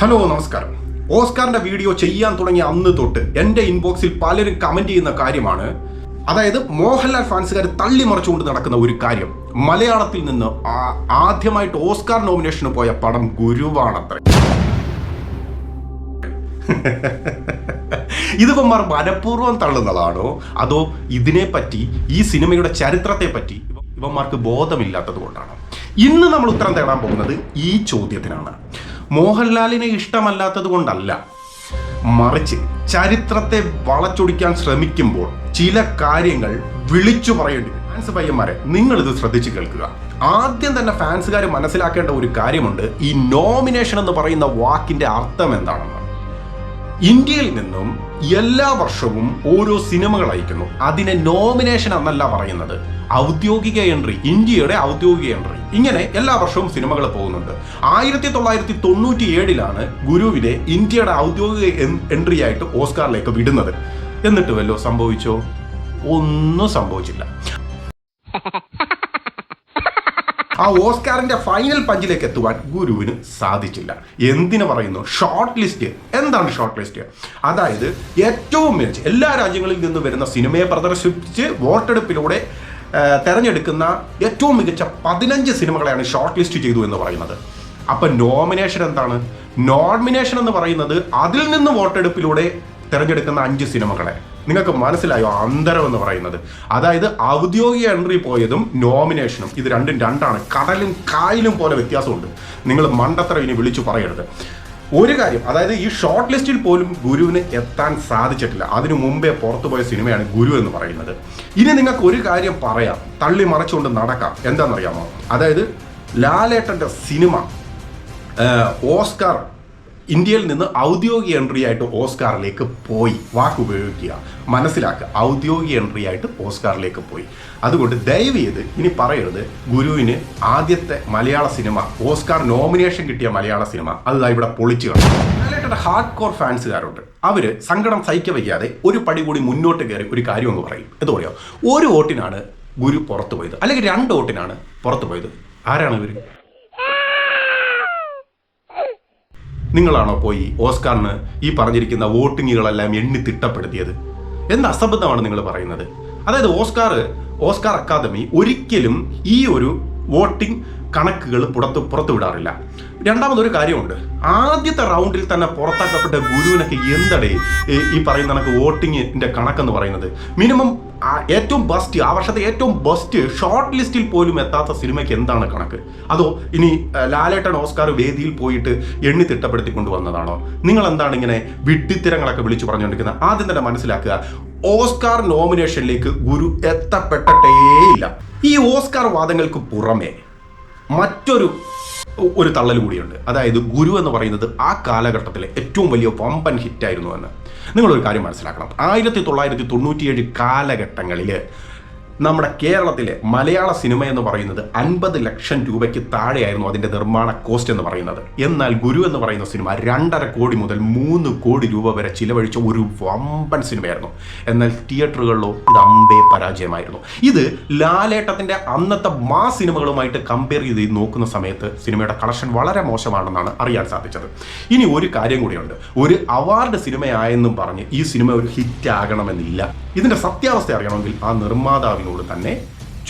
Hello നമസ്കാരം. ഓസ്കാറിന്റെ video ചെയ്യാൻ തുടങ്ങിയ അന്ന് തൊട്ട് എന്റെ ഇൻബോക്സിൽ പലരും കമന്റ് ചെയ്യുന്ന കാര്യമാണ്. അതായത് മോഹൻലാൽ ഫാൻസുകാർ തള്ളിമറിച്ചുകൊണ്ട് നടക്കുന്ന ഒരു കാര്യം. മലയാളത്തിൽ നിന്ന് ആദ്യമായിട്ട് ഓസ്കാർ നോമിനേഷന് പോയ പടം ഗുരുവാണത്രേ. ഇതിവന്മാർ മനഃപൂർവം തള്ളുന്നതാണോ? അതോ ഇതിനെപ്പറ്റി ഈ സിനിമയുടെ ചരിത്രത്തെ പറ്റി ഇവന്മാർക്ക് ബോധമില്ലാത്തത് കൊണ്ടാണ്? ഇന്ന് നമ്മൾ ഉത്തരം തേടാൻ പോകുന്നത് ഈ ചോദ്യത്തിനാണ്. മോഹൻലാലിനെ ഇഷ്ടമല്ലാത്തത് കൊണ്ടല്ല. മറിച്ച് ചരിത്രത്തെ വളച്ചൊടിക്കാൻ ശ്രമിക്കുമ്പോൾ ചില കാര്യങ്ങൾ വിളിച്ചു പറയേണ്ടി വരും. ഫാൻസ് പയ്യന്മാരെ നിങ്ങൾ ഇത് ശ്രദ്ധിച്ച് കേൾക്കുക. ആദ്യം തന്നെ ഫാൻസുകാർ മനസ്സിലാക്കേണ്ട ഒരു കാര്യമുണ്ട് ഈ നോമിനേഷൻ എന്ന് പറയുന്ന വാക്കിന്റെ അർത്ഥം എന്താണെന്ന്. ഇന്ത്യയിൽ നിന്നും എല്ലാ വർഷവും ഓരോ സിനിമകൾ അയക്കുന്നു. അതിനെ നോമിനേഷൻ എന്നല്ല പറയുന്നത്. ഔദ്യോഗിക എൻട്രി ഇന്ത്യയുടെ ഔദ്യോഗിക എൻട്രി ഇങ്ങനെ എല്ലാ വർഷവും സിനിമകൾ പോകുന്നുണ്ട്. ആയിരത്തി തൊള്ളായിരത്തി തൊണ്ണൂറ്റി ഏഴിലാണ് ഗുരുവിനെ ഇന്ത്യയുടെ ഔദ്യോഗിക എൻട്രി ആയിട്ട് ഓസ്കാറിലേക്ക് വിടുന്നത്. എന്നിട്ട് വല്ലോ സംഭവിച്ചോ? ഒന്നും സംഭവിച്ചില്ല. ആ ഓസ്കാറിന്റെ ഫൈനൽ പഞ്ചിലേക്ക് എത്തുവാൻ ഗുരുവിന് സാധിച്ചില്ല. എന്തിനു പറയുന്നു? ഷോർട്ട് ലിസ്റ്റ് എന്താണ് ഷോർട്ട് ലിസ്റ്റ് അതായത് ഏറ്റവും മികച്ച എല്ലാ രാജ്യങ്ങളിൽ നിന്ന് വരുന്ന സിനിമയെ പ്രദർശിപ്പിച്ച് വോട്ടെടുപ്പിലൂടെ തെരഞ്ഞെടുക്കുന്ന ഏറ്റവും മികച്ച പതിനഞ്ച് സിനിമകളെയാണ് ഷോർട്ട് ലിസ്റ്റ് ചെയ്തു എന്ന് പറയുന്നത്. അപ്പൊ നോമിനേഷൻ എന്താണ്? നോമിനേഷൻ എന്ന് പറയുന്നത് അതിൽ നിന്ന് വോട്ടെടുപ്പിലൂടെ തിരഞ്ഞെടുക്കുന്ന അഞ്ച് സിനിമകളെ. നിങ്ങൾക്ക് മനസ്സിലായോ അന്തരം എന്ന് പറയുന്നത്? അതായത് ഔദ്യോഗിക എൻട്രി പോയതും നോമിനേഷനും ഇത് രണ്ടും രണ്ടാണ്. കടലും കായലും പോലെ വ്യത്യാസമുണ്ട്. നിങ്ങൾ മണ്ടത്ര ഇനി വിളിച്ചു പറയരുത്. ഒരു കാര്യം അതായത് ഈ ഷോർട്ട് ലിസ്റ്റിൽ പോലും ഗുരുവിന് എത്താൻ സാധിച്ചിട്ടില്ല. അതിനു മുമ്പേ പുറത്തുപോയ സിനിമയാണ് ഗുരു എന്ന് പറയുന്നത്. ഇനി നിങ്ങൾക്ക് ഒരു കാര്യം പറയാം. തള്ളി മറച്ചുകൊണ്ട് നടക്കാം. എന്താണെന്നറിയാമോ? അതായത് ലാലേട്ടന്റെ സിനിമ ഓസ്കാർ ഇന്ത്യയിൽ നിന്ന് ഔദ്യോഗിക എൻട്രി ആയിട്ട് ഓസ്കാറിലേക്ക് പോയി. വാക്കുപയോഗിക്കുക മനസ്സിലാക്കുക. ഔദ്യോഗിക എൻട്രി ആയിട്ട് ഓസ്കാറിലേക്ക് പോയി. അതുകൊണ്ട് ദയവ് ചെയ്ത് ഇനി പറയരുത്. ഗുരുവിന് ആദ്യത്തെ മലയാള സിനിമ ഓസ്കാർ നോമിനേഷൻ കിട്ടിയ മലയാള സിനിമ അത് ഇവിടെ പൊളിച്ചു കാണും. ഹാർഡ് കോർ ഫാൻസുകാരുണ്ട് അവർ സങ്കടം സഹിക്ക വയ്യാതെ ഒരു പടി കൂടി മുന്നോട്ട് കയറി ഒരു കാര്യം ഒന്ന് പറയും. എന്ത് പറയുക ഒരു വോട്ടിനാണ് ഗുരു പുറത്തു പോയത്. അല്ലെങ്കിൽ രണ്ട് വോട്ടിനാണ് പുറത്തു പോയത്. ആരാണ് ഇവർ നിങ്ങളാണോ പോയി ഓസ്കാറിന് ഈ പറഞ്ഞിരിക്കുന്ന വോട്ടിങ്ങുകളെല്ലാം എണ്ണി തിട്ടപ്പെടുത്തിയത്? എന്ത് അസംബന്ധമാണ് നിങ്ങൾ പറയുന്നത്? അതായത് ഓസ്കാർ ഓസ്കാർ അക്കാദമി ഒരിക്കലും ഈ ഒരു വോട്ടിംഗ് കണക്കുകൾ പുറത്ത് പുറത്തു വിടാറില്ല. രണ്ടാമതൊരു കാര്യമുണ്ട്. ആദ്യത്തെ റൗണ്ടിൽ തന്നെ പുറത്താക്കപ്പെട്ട ഗുരുവിനൊക്കെ എന്തടേ ഈ- പറയുന്ന കണക്ക് വോട്ടിങ്ങിന്റെ കണക്കെന്ന് പറയുന്നത്? മിനിമം ഏറ്റവും ബെസ്റ്റ് ആ വർഷത്തെ ഏറ്റവും ബെസ്റ്റ് ഷോർട്ട് ലിസ്റ്റിൽ പോലും എത്താത്ത സിനിമയ്ക്ക് എന്താണ് കണക്ക്? അതോ ഇനി ലാലേട്ടൻ ഓസ്കാർ വേദിയിൽ പോയിട്ട് എണ്ണി തിട്ടപ്പെടുത്തി കൊണ്ടുവന്നതാണോ? നിങ്ങൾ എന്താണ് ഇങ്ങനെ വിഡ്ഢിത്തരങ്ങളൊക്കെ വിളിച്ചു പറഞ്ഞുകൊണ്ടിരിക്കുന്നത്? ആദ്യം തന്നെ മനസ്സിലാക്കുക ഓസ്കാർ നോമിനേഷനിലേക്ക് ഗുരു എത്തപ്പെട്ടേയില്ല ഈ ഓസ്കാർ വാദങ്ങൾക്ക് പുറമെ മറ്റൊരു ഒരു തള്ളൽ കൂടിയുണ്ട്. അതായത് ഗുരു എന്ന് പറയുന്നത് ആ കാലഘട്ടത്തിലെ ഏറ്റവും വലിയ വമ്പൻ ഹിറ്റായിരുന്നു എന്ന്. നിങ്ങളൊരു കാര്യം മനസ്സിലാക്കണം. ആയിരത്തി തൊള്ളായിരത്തി തൊണ്ണൂറ്റിയേഴ് കാലഘട്ടങ്ങളിൽ നമ്മുടെ കേരളത്തിലെ മലയാള സിനിമ എന്ന് പറയുന്നത് അൻപത് ലക്ഷം രൂപയ്ക്ക് താഴെയായിരുന്നു അതിന്റെ നിർമ്മാണ കോസ്റ്റ് എന്ന് പറയുന്നത്. എന്നാൽ ഗുരു എന്ന് പറയുന്ന സിനിമ രണ്ടര കോടി മുതൽ മൂന്ന് കോടി രൂപ വരെ ചിലവഴിച്ച ഒരു വമ്പൻ സിനിമയായിരുന്നു. എന്നാൽ തിയേറ്ററുകളിലോ ഇത് അമ്പേ പരാജയമായിരുന്നു. ഇത് ലാലേട്ടത്തിന്റെ അന്നത്തെ മാ സിനിമകളുമായിട്ട് കമ്പയർ ചെയ്ത് നോക്കുന്ന സമയത്ത് സിനിമയുടെ കളക്ഷൻ വളരെ മോശമാണെന്നാണ് അറിയാൻ സാധിച്ചത്. ഇനി ഒരു കാര്യം കൂടിയുണ്ട്. ഒരു അവാർഡ് സിനിമയായെന്നും പറഞ്ഞ് ഈ സിനിമ ഒരു ഹിറ്റ് ആകണമെന്നില്ല. ഇതിന്റെ സത്യാവസ്ഥ അറിയണമെങ്കിൽ ആ നിർമ്മാതാവിനോട് തന്നെ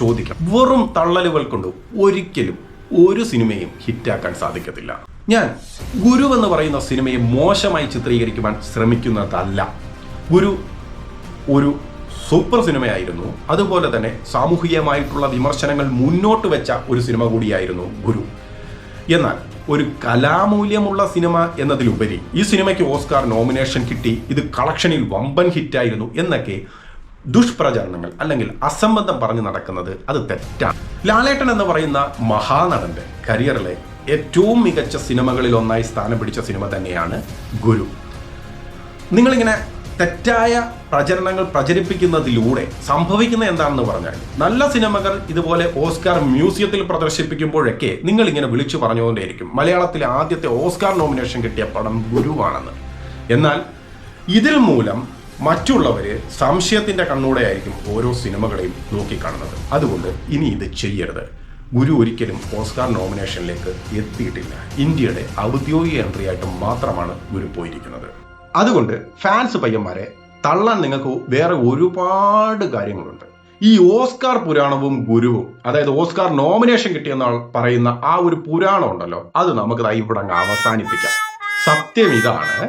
ചോദിക്കാം. വെറും തള്ളലുകൾ കൊണ്ട് ഒരിക്കലും ഒരു സിനിമയും ഹിറ്റാക്കാൻ സാധിക്കത്തില്ല. ഞാൻ ഗുരു എന്ന് പറയുന്ന സിനിമയെ മോശമായി ചിത്രീകരിക്കുവാൻ ശ്രമിക്കുന്നതല്ല. ഗുരു ഒരു സൂപ്പർ സിനിമയായിരുന്നു. അതുപോലെ തന്നെ സാമൂഹികമായിട്ടുള്ള വിമർശനങ്ങൾ മുന്നോട്ട് വെച്ച ഒരു സിനിമ കൂടിയായിരുന്നു ഗുരു. എന്നാൽ ഒരു കലാമൂല്യമുള്ള സിനിമ എന്നതിലുപരി ഈ സിനിമയ്ക്ക് ഓസ്കാർ നോമിനേഷൻ കിട്ടി. ഇത് കളക്ഷനിൽ വമ്പൻ ഹിറ്റായിരുന്നു എന്നൊക്കെ ദുഷ്പ്രചാരണങ്ങൾ അല്ലെങ്കിൽ അസംബന്ധം പറഞ്ഞു നടക്കുന്നത് അത് തെറ്റാണ്. ലാലേട്ടൻ എന്ന് പറയുന്ന മഹാനടന്റെ കരിയറിലെ ഏറ്റവും മികച്ച സിനിമകളിൽ ഒന്നായി സ്ഥാനം പിടിച്ച സിനിമ തന്നെയാണ് ഗുരു. നിങ്ങളിങ്ങനെ തെറ്റായ പ്രചരണങ്ങൾ പ്രചരിപ്പിക്കുന്നതിലൂടെ സംഭവിക്കുന്ന എന്താണെന്ന് പറഞ്ഞാൽ നല്ല സിനിമകൾ ഇതുപോലെ ഓസ്കാർ മ്യൂസിയത്തിൽ പ്രദർശിപ്പിക്കുമ്പോഴൊക്കെ നിങ്ങൾ ഇങ്ങനെ വിളിച്ചു പറഞ്ഞുകൊണ്ടേയിരിക്കും മലയാളത്തിലെ ആദ്യത്തെ ഓസ്കാർ നോമിനേഷൻ കിട്ടിയ പടം ഗുരുവാണെന്ന്. എന്നാൽ ഇതിൽ മൂലം മറ്റുള്ളവര് സംശയത്തിന്റെ കണ്ണൂടെയായിരിക്കും ഓരോ സിനിമകളെയും നോക്കിക്കാണുന്നത്. അതുകൊണ്ട് ഇനി ഇത് ചെയ്യരുത്. ഗുരു ഒരിക്കലും ഓസ്കാർ നോമിനേഷനിലേക്ക് എത്തിയിട്ടില്ല. ഇന്ത്യയുടെ ഔദ്യോഗിക എൻട്രി ആയിട്ട് മാത്രമാണ് ഗുരു പോയിരിക്കുന്നത്. അതുകൊണ്ട് ഫാൻസ് പയ്യന്മാരെ തള്ളാൻ നിങ്ങൾക്ക് വേറെ ഒരുപാട് കാര്യങ്ങളുണ്ട്. ഈ ഓസ്കാർ പുരാണവും ഗുരുവും അതായത് ഓസ്കാർ നോമിനേഷൻ കിട്ടിയെന്ന് പറയുന്ന ആ ഒരു പുരാണം ഉണ്ടല്ലോ അത് നമുക്ക് ഇവിടെ അങ്ങ് അവസാനിപ്പിക്കാം. സത്യം ഇതാണ്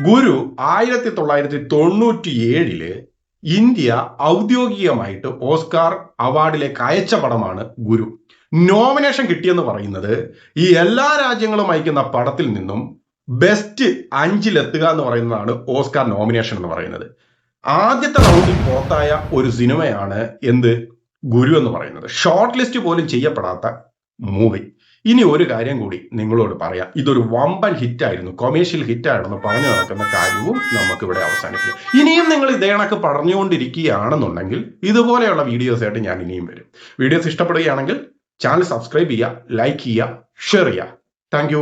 ഗുരു ആയിരത്തി തൊള്ളായിരത്തി തൊണ്ണൂറ്റി ഏഴിൽ ഇന്ത്യ ഔദ്യോഗികമായിട്ട് ഓസ്കാർ അവാർഡിലേക്ക് അയച്ച പടമാണ് ഗുരു. നോമിനേഷൻ കിട്ടിയെന്ന് പറയുന്നത് ഈ എല്ലാ രാജ്യങ്ങളും അയക്കുന്ന പടത്തിൽ നിന്നും ബെസ്റ്റ് അഞ്ചിലെത്തുക എന്ന് പറയുന്നതാണ് ഓസ്കാർ നോമിനേഷൻ എന്ന് പറയുന്നത്. ആദ്യത്തെ റൗണ്ടിൽ പുറത്തായ ഒരു സിനിമയാണ് എന്ത്? ഗുരു എന്ന് പറയുന്നത്. ഷോർട്ട് ലിസ്റ്റ് പോലും ചെയ്യപ്പെടാത്ത മൂവി ഇനി ഒരു കാര്യം കൂടി നിങ്ങളോട് പറയാം. ഇതൊരു വമ്പൻ ഹിറ്റായിരുന്നു കൊമേഴ്ഷ്യൽ ഹിറ്റാണെന്ന് പറഞ്ഞു നടക്കുന്ന കാര്യവും നമുക്കിവിടെ അവസാനിക്കും ഇനിയും നിങ്ങൾ ഇതേ കണക്ക് പറഞ്ഞുകൊണ്ടിരിക്കുകയാണെന്നുണ്ടെങ്കിൽ ഇതുപോലെയുള്ള വീഡിയോസ് ആയിട്ട് ഞാൻ ഇനിയും വരും. വീഡിയോസ് ഇഷ്ടപ്പെടുകയാണെങ്കിൽ ചാനൽ സബ്സ്ക്രൈബ് ചെയ്യുക ലൈക്ക് ചെയ്യുക ഷെയർ ചെയ്യുക. താങ്ക്